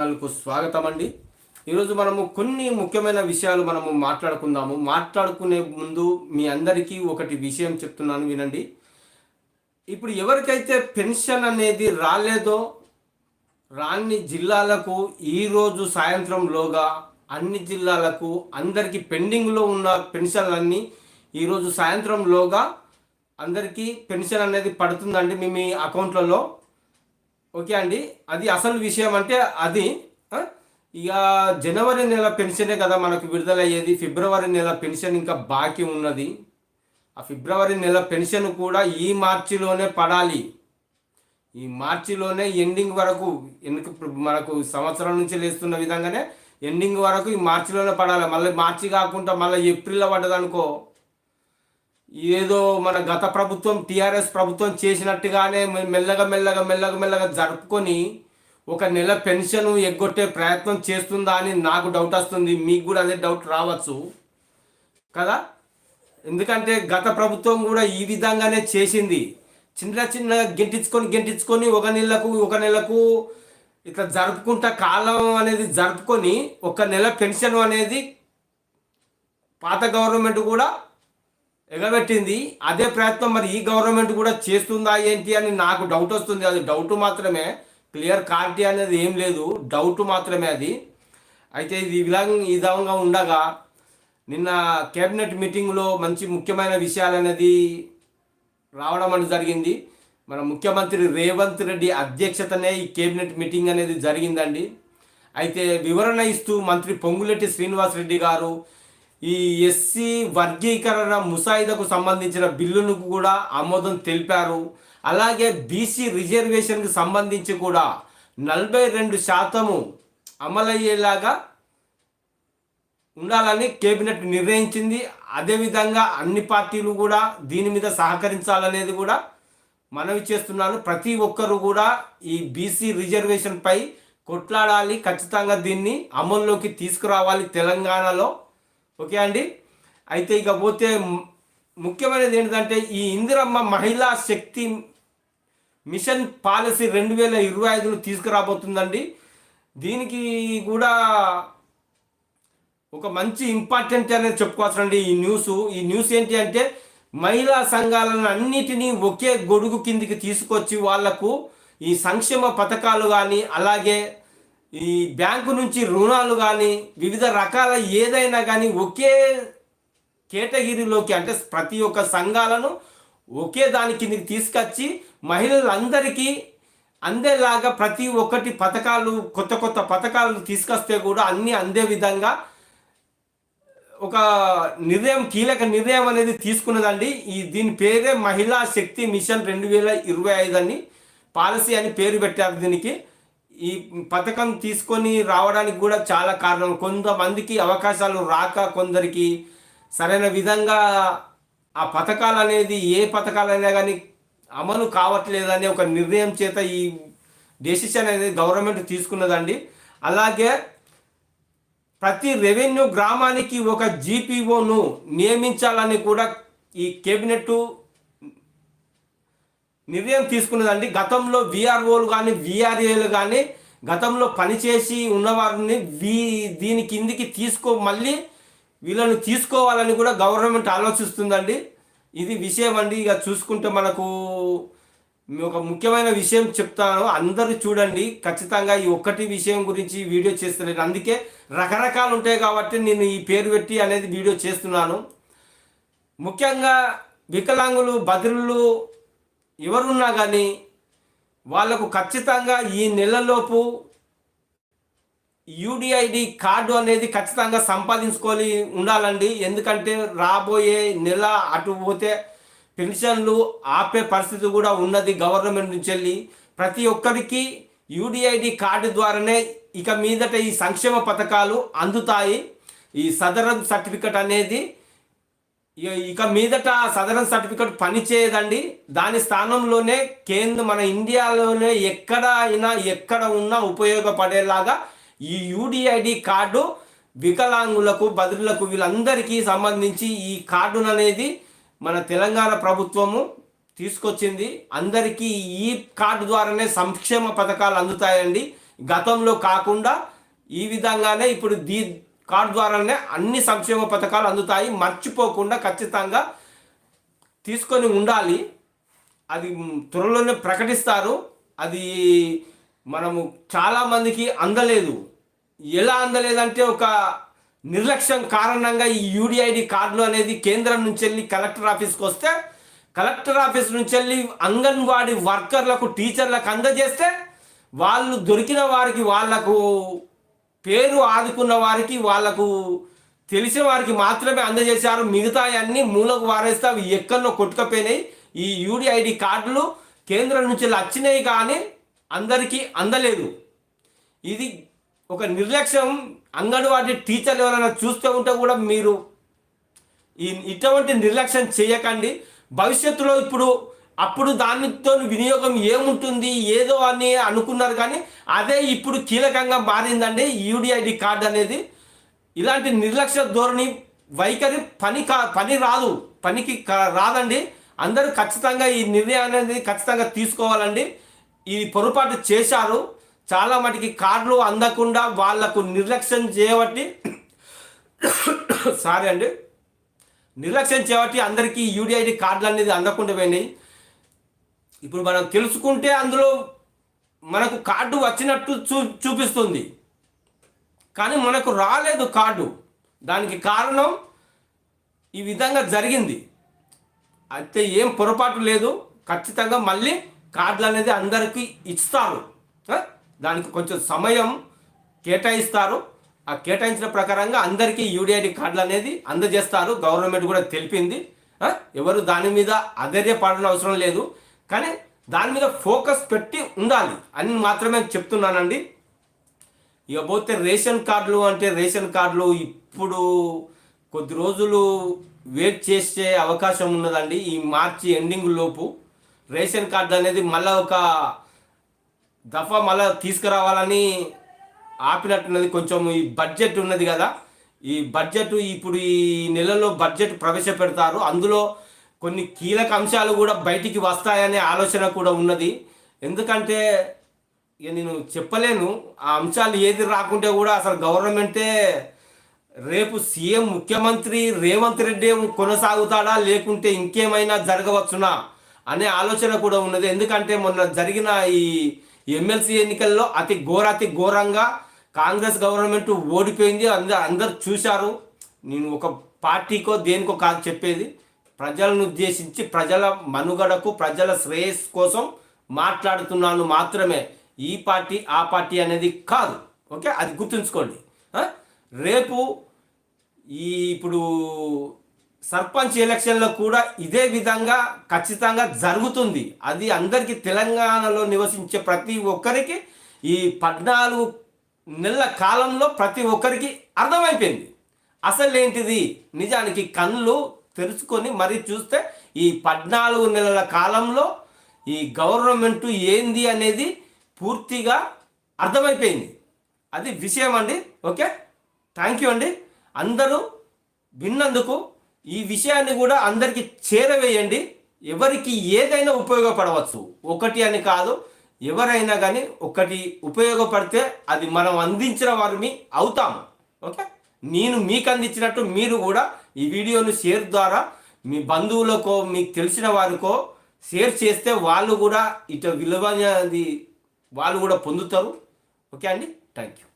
ఛానల్కు స్వాగతం అండి ఈరోజు మనము కొన్ని ముఖ్యమైన విషయాలు మనము మాట్లాడుకుందాము. మాట్లాడుకునే ముందు మీ అందరికీ ఒకటి విషయం చెప్తున్నాను వినండి. ఇప్పుడు ఎవరికైతే పెన్షన్ అనేది రాలేదో రాని జిల్లాలకు ఈరోజు సాయంత్రంలోగా అన్ని జిల్లాలకు అందరికీ పెండింగ్లో ఉన్న పెన్షన్లన్నీ ఈరోజు సాయంత్రంలోగా అందరికీ పెన్షన్ అనేది పడుతుందండి మీ మీ అకౌంట్లలో. ఓకే అండి. అది అసలు విషయం అంటే అది ఇక జనవరి నెల పెన్షనే కదా మనకు విడుదలయ్యేది. ఫిబ్రవరి నెల పెన్షన్ ఇంకా బాకీ ఉన్నది. ఆ ఫిబ్రవరి నెల పెన్షన్ కూడా ఈ మార్చిలోనే పడాలి. ఈ మార్చిలోనే ఎండింగ్ వరకు ఎందుకు మనకు సంవత్సరం నుంచి లేస్తున్న విధంగానే ఎండింగ్ వరకు ఈ మార్చిలోనే పడాలి. మళ్ళీ మార్చి కాకుండా మళ్ళీ ఏప్రిల్లో పడ్డదనుకో ఏదో మన గత ప్రభుత్వం టీఆర్ఎస్ ప్రభుత్వం చేసినట్టుగానే మెల్లగా మెల్లగా మెల్లగా మెల్లగా జరుపుకొని ఒక నెల పెన్షన్ ఎగ్గొట్టే ప్రయత్నం చేస్తుందా అని నాకు డౌట్ వస్తుంది. మీకు కూడా అదే డౌట్ రావచ్చు కదా? ఎందుకంటే గత ప్రభుత్వం కూడా ఈ విధంగానే చేసింది. చిన్న చిన్నగా గెంటించుకొని గెంటించుకొని ఒక నెలకు ఒక నెలకు ఇట్లా జరుపుకుంటా కాలం అనేది జరుపుకొని ఒక నెల పెన్షన్ అనేది పాత గవర్నమెంట్ కూడా ఎగబెట్టింది. అదే ప్రయత్నం మరి ఈ గవర్నమెంట్ కూడా చేస్తుందా ఏంటి అని నాకు డౌట్ వస్తుంది. అది డౌట్ మాత్రమే. క్లియర్ క్లారిటీ అనేది ఏం లేదు. డౌట్ మాత్రమే అది. అయితే ఇది విధంగా ఈ విధంగా ఉండగా నిన్న కేబినెట్ మీటింగ్లో మంచి ముఖ్యమైన విషయాలు అనేది రావడం అనేది జరిగింది. మన ముఖ్యమంత్రి రేవంత్ రెడ్డి అధ్యక్షతనే ఈ కేబినెట్ మీటింగ్ అనేది జరిగిందండి. అయితే వివరణ ఇస్తూ మంత్రి పొంగులెట్టి శ్రీనివాస్ రెడ్డి గారు ఈ ఎస్సీ వర్గీకరణ ముసాయిదాకు సంబంధించిన బిల్లును కూడా ఆమోదం తెలిపారు. అలాగే బీసీ రిజర్వేషన్కి సంబంధించి కూడా నలభై రెండు శాతము అమలయ్యేలాగా ఉండాలని కేబినెట్ నిర్ణయించింది. అదేవిధంగా అన్ని పార్టీలు కూడా దీని మీద సహకరించాలనేది కూడా మనవి చేస్తున్నాను. ప్రతి ఒక్కరూ కూడా ఈ బీసీ రిజర్వేషన్పై కొట్లాడాలి. ఖచ్చితంగా దీన్ని అమల్లోకి తీసుకురావాలి తెలంగాణలో. ఓకే అండి? అయితే ఇకపోతే ముఖ్యమైనది ఏంటంటే ఈ ఇందిరమ్మ మహిళా శక్తి మిషన్ పాలసీ రెండు వేల ఇరవై ఐదులో తీసుకురాబోతుందండి. దీనికి కూడా ఒక మంచి ఇంపార్టెంట్ అనేది చెప్పుకోవచ్చండి ఈ న్యూస్. ఈ న్యూస్ ఏంటి అంటే మహిళా సంఘాలను అన్నిటినీ ఒకే గొడుగు కిందికి తీసుకొచ్చి వాళ్ళకు ఈ సంక్షేమ పథకాలు కానీ అలాగే ఈ బ్యాంకు నుంచి రుణాలు కానీ వివిధ రకాల ఏదైనా కానీ ఒకే కేటగిరీలోకి అంటే ప్రతి ఒక్క సంఘాలను ఒకే దాని కిందకి తీసుకొచ్చి మహిళలందరికీ అందేలాగా ప్రతి ఒక్కటి పథకాలు కొత్త కొత్త పథకాలు తీసుకొస్తే కూడా అన్నీ అందే విధంగా ఒక నిర్ణయం కీలక నిర్ణయం అనేది తీసుకున్నదండి. ఈ దీని పేరే మహిళా శక్తి మిషన్ రెండు వేల ఇరవై ఐదు అని పాలసీ అని పేరు పెట్టారు దీనికి. ఈ పథకం తీసుకొని రావడానికి కూడా చాలా కారణం. కొంతమందికి అవకాశాలు రాక కొందరికి సరైన విధంగా ఆ పథకాలు అనేది ఏ పథకాలైనా కానీ అమలు కావట్లేదని ఒక నిర్ణయం చేత ఈ డెసిషన్ అనేది గవర్నమెంట్ తీసుకున్నదండి. అలాగే ప్రతి రెవెన్యూ గ్రామానికి ఒక జీపీఓను నియమించాలని కూడా ఈ కేబినెట్ నిర్ణయం తీసుకున్నదండి. గతంలో విఆర్ఓలు కానీ విఆర్ఏలు కానీ గతంలో పనిచేసి ఉన్నవారిని వీ దీని కిందికి తీసుకో మళ్ళీ వీళ్ళని తీసుకోవాలని కూడా గవర్నమెంట్ ఆలోచిస్తుందండి. ఇది విషయం అండి ఇక చూసుకుంటే మనకు ఒక ముఖ్యమైన విషయం చెప్తాను. అందరూ చూడండి. ఖచ్చితంగా ఈ ఒక్కటి విషయం గురించి వీడియో చేస్తలేదు అందుకే రకరకాలు ఉంటాయి కాబట్టి నేను ఈ పేరు పెట్టి అనేది వీడియో చేస్తున్నాను. ముఖ్యంగా వికలాంగులు బదిరులు ఎవరున్నా కానీ వాళ్ళకు ఖచ్చితంగా ఈ నెలలోపు యూడిఐడి కార్డు అనేది ఖచ్చితంగా సంపాదించుకొని ఉండాలండి. ఎందుకంటే రాబోయే నెల అటు పోతే పెన్షన్లు ఆపే పరిస్థితి కూడా ఉన్నది గవర్నమెంట్ నుంచి వెళ్ళి. ప్రతి ఒక్కరికి యూడిఐడి కార్డు ద్వారానే ఇక మీదట ఈ సంక్షేమ పథకాలు అందుతాయి. ఈ సదరన్ సర్టిఫికెట్ అనేది ఇక- ఇక మీదట సదరన్ సర్టిఫికెట్ పనిచేయదండి. దాని స్థానంలోనే కేంద్ర మన ఇండియాలోనే ఎక్కడ అయినా ఎక్కడ ఉన్నా ఉపయోగపడేలాగా ఈ యూడిఐడి కార్డు వికలాంగులకు బదులకు వీళ్ళందరికీ సంబంధించి ఈ కార్డును అనేది మన తెలంగాణ ప్రభుత్వము తీసుకొచ్చింది. అందరికీ ఈ కార్డు ద్వారానే సంక్షేమ పథకాలు అందుతాయండి. గతంలో కాకుండా ఈ విధంగానే ఇప్పుడు దీ కార్డు ద్వారానే అన్ని సంక్షేమ పథకాలు అందుతాయి. మర్చిపోకుండా ఖచ్చితంగా తీసుకొని ఉండాలి. అది త్వరలోనే ప్రకటిస్తారు. అది మనము చాలామందికి అందలేదు. ఎలా అందలేదంటే ఒక నిర్లక్ష్యం కారణంగా ఈ యూడిఐడి కార్డులు అనేది కేంద్రం నుంచి వెళ్ళి కలెక్టర్ ఆఫీస్కి వస్తే కలెక్టర్ ఆఫీస్ నుంచి వెళ్ళి అంగన్వాడీ వర్కర్లకు టీచర్లకు అందజేస్తే వాళ్ళు దొరికిన వారికి వాళ్ళకు పేరు ఆదుకున్న వారికి వాళ్ళకు తెలిసిన వారికి మాత్రమే అందజేశారు. మిగతా అన్ని మూలకు వారేస్తే అవి ఎక్కడో కొట్టుకపోయినాయి. ఈ యూడిఐడి కార్డులు కేంద్రం నుంచి వచ్చినాయి కానీ అందరికీ అందలేదు. ఇది ఒక నిర్లక్ష్యం. అంగన్వాడీ టీచర్లు ఎవరైనా చూస్తూ ఉంటే కూడా మీరు ఈ ఇటువంటి నిర్లక్ష్యం చేయకండి. భవిష్యత్తులో ఇప్పుడు అప్పుడు దానితో వినియోగం ఏముంటుంది? ఏదో అని అనుకున్నారు కానీ అదే ఇప్పుడు కీలకంగా మారిందండి యూడిఐడి కార్డు అనేది. ఇలాంటి నిర్లక్ష్య ధోరణి వైఖరి పని కా పని రాదు. పనికి రాదండి. అందరూ ఖచ్చితంగా ఈ నిర్ణయం అనేది ఖచ్చితంగా తీసుకోవాలండి. ఈ పొరపాటు చేశారు. చాలా మటుకి కార్డులు అందకుండా వాళ్ళకు నిర్లక్ష్యం చేయబట్టి సారీ అండి. నిర్లక్ష్యం చేయబట్టి అందరికీ యూడిఐడి కార్డులు అనేది అందకుండా పోయినాయి. ఇప్పుడు మనం తెలుసుకుంటే అందులో మనకు కార్డు వచ్చినట్టు చూ చూపిస్తుంది. కానీ మనకు రాలేదు కార్డు. దానికి కారణం ఈ విధంగా జరిగింది. అయితే ఏం పొరపాటు లేదు. ఖచ్చితంగా మళ్ళీ కార్డులు అనేది అందరికీ ఇస్తారు. దానికి కొంచెం సమయం కేటాయిస్తారు. ఆ కేటాయించిన ప్రకారంగా అందరికీ యూడిఐడి కార్డులు అనేది అందజేస్తారు. గవర్నమెంట్ కూడా తెలిపింది. ఎవరు దాని మీద అధైర్యపడిన అవసరం లేదు. కానీ దాని మీద ఫోకస్ పెట్టి ఉండాలి. అని మాత్రమే చెప్తున్నానండి. ఇక పోతే రేషన్ కార్డులు అంటే రేషన్ కార్డులు ఇప్పుడు కొద్ది రోజులు వెయిట్ చేసే అవకాశం ఉన్నదండి. ఈ మార్చి ఎండింగ్ లోపు రేషన్ కార్డు అనేది మళ్ళీ ఒక దఫా మళ్ళీ తీసుకురావాలని ఆపినట్టున్నది. కొంచెం ఈ బడ్జెట్ ఉన్నది కదా. ఈ బడ్జెట్ ఇప్పుడు ఈ నెలలో బడ్జెట్ ప్రవేశపెడతారు. అందులో కొన్ని కీలక అంశాలు కూడా బయటికి వస్తాయనే ఆలోచన కూడా ఉన్నది. ఎందుకంటే ఇక నేను చెప్పలేను ఆ అంశాలు ఏది రాకుంటే కూడా అసలు గవర్నమెంటే రేపు సీఎం ముఖ్యమంత్రి రేవంత్ రెడ్డి కొనసాగుతాడా లేకుంటే ఇంకేమైనా జరగవచ్చునా అనే ఆలోచన కూడా ఉన్నది. ఎందుకంటే మొన్న జరిగిన ఈ ఎమ్మెల్సీ ఎన్నికల్లో అతి ఘోర అతి ఘోరంగా కాంగ్రెస్ గవర్నమెంట్ ఓడిపోయింది. అందరు అందరు చూశారు. నేను ఒక పార్టీకో దేనికో కాదు చెప్పేది. ప్రజలను ఉద్దేశించి ప్రజల మనుగడకు ప్రజల శ్రేయస్సు కోసం మాట్లాడుతున్నాను మాత్రమే. ఈ పార్టీ ఆ పార్టీ అనేది కాదు. ఓకే? అది గుర్తుంచుకోండి. రేపు ఈ ఇప్పుడు సర్పంచ్ ఎలక్షన్లో కూడా ఇదే విధంగా ఖచ్చితంగా జరుగుతుంది. అది అందరికీ తెలంగాణలో నివసించే ప్రతి ఒక్కరికి ఈ పద్నాలుగు నెలల కాలంలో ప్రతి ఒక్కరికి అర్థమైపోయింది. అసలు ఏంటిది నిజానికి కళ్ళు తెలుసుకొని మరి చూస్తే ఈ పద్నాలుగు నెలల కాలంలో ఈ గవర్నమెంట్ ఏంది అనేది పూర్తిగా అర్థమైపోయింది. అది విషయం అండి ఓకే? థ్యాంక్ యూ అండి. అందరూ విన్నందుకు ఈ విషయాన్ని కూడా అందరికీ చేరవేయండి. ఎవరికి ఏదైనా ఉపయోగపడవచ్చు. ఒకటి అని కాదు ఎవరైనా కానీ ఒకటి ఉపయోగపడితే అది మనం అందించిన వారిని అవుతాము ఓకే? నేను మీకు అందించినట్టు మీరు కూడా ఈ వీడియోను షేర్ ద్వారా మీ బంధువులకో మీకు తెలిసిన వారికో షేర్ చేస్తే వాళ్ళు కూడా ఇటు విలువ వాళ్ళు కూడా పొందుతారు. ఓకే అండి? Thank you